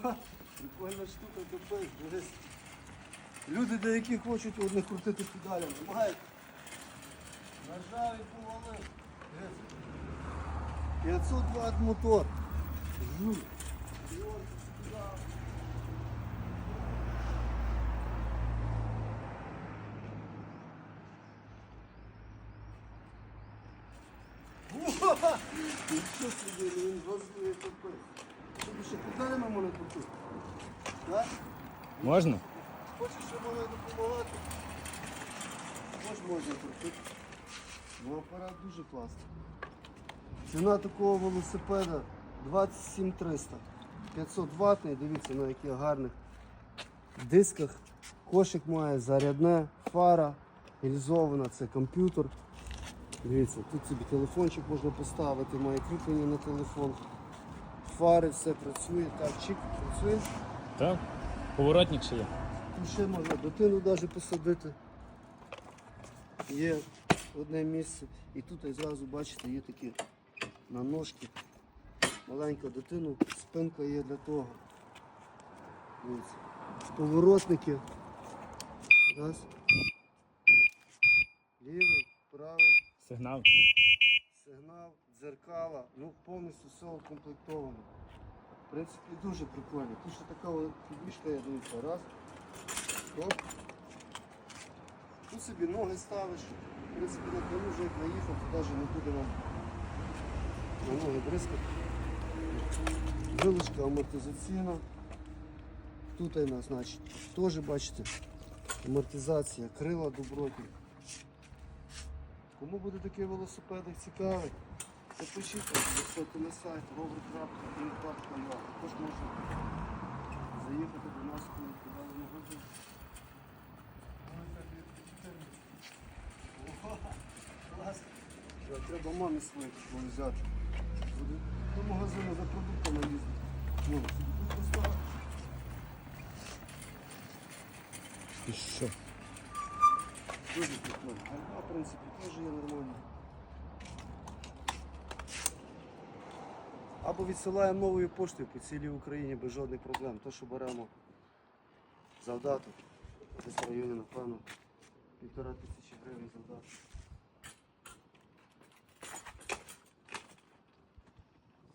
Прикольна штука допис, дивись. Люди деякі хочуть одне крутити педалями. Намагають. Нажав і повалив. Дивись. 500 Вт мотор. Уха! Нічого собі, ну він газує капець. Тобі ще педалями можна крутити? Так? Можна? Хочеш, щоб вона допомагати? Може можна крутити. Бо апарат дуже класний. Ціна такого велосипеда 27 300. 500 ватний, дивіться на яких гарних дисках. Кошик має зарядне, фара, реалізована, це комп'ютер. Дивіться, тут собі телефончик можна поставити, має кріплення на телефон. Фари, все працює. Так, чик, працює. Так. Поворотник ще є. Тут ще можна дитину навіть посадити. Є одне місце. І тут ось зразу бачите, є такі на ножки. Маленька дитину, спинка є для того. Дивіться. Поворотники. Раз. Лівий, правий, Сигнал. Дзеркала. Ну, повністю все укомплектовано. В принципі, дуже прикольно. Тут ще така фігушка є, дивіться, раз. Оп. Тут собі ноги ставиш. В принципі, на кону вже як наїхав, то навіть не буде вам на ноги бризкати. Вилочка амортизаційна. Тут нас, значить, теж бачите, амортизація, крила добротні. Кому буде такий велосипедик цікавий, запишіть висоти на сайт rover.com.ua. Також можна заїхати до нас, магазин. Ого, клас. Треба мамі такого взяти. До магазину за продуктами їздити. Ну, тут поставити. І що? Дуже прикольно. Гальма, в принципі, теж є нормально. Або відсилаємо новою поштою по цілій Україні без жодних проблем. То, що беремо завдаток, десь в районі, напевно, півтора тисячі гривень завдаток.